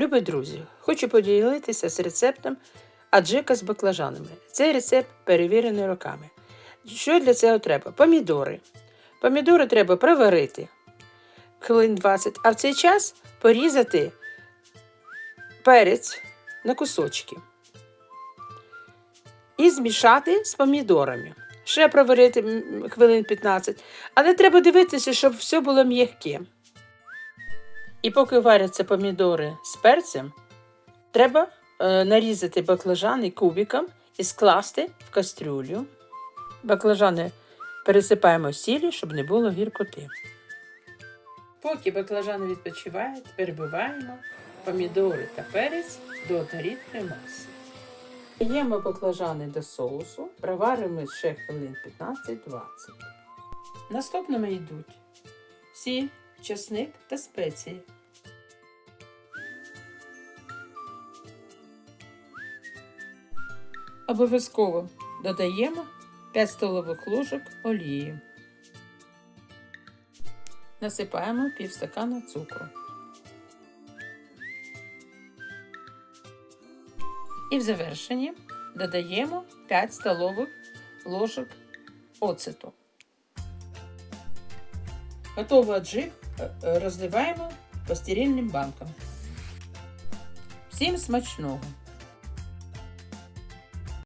Любі друзі, хочу поділитися з рецептом аджика з баклажанами. Цей рецепт перевірений роками. Що для цього треба? Помідори. Помідори треба проварити хвилин 20, а в цей час порізати перець на кусочки і змішати з помідорами. Ще проварити хвилин 15, але треба дивитися, щоб все було м'яке. І поки варяться помідори з перцем, треба е, нарізати баклажани кубиком і скласти в кастрюлю. Баклажани пересипаємо сіллю, щоб не було гіркоти. Поки баклажани відпочивають, перебиваємо помідори та перець до однорідної маси. Даємо баклажани до соусу, проваримо ще хвилин 15-20. Наступними йдуть сіль, чесник та спеції. Обов'язково додаємо 5 столових ложок олії. Насипаємо пів стакана цукру. І в завершенні додаємо 5 столових ложок оцету. Готовий аджик розливаємо по стерильним банкам. Всім смачного!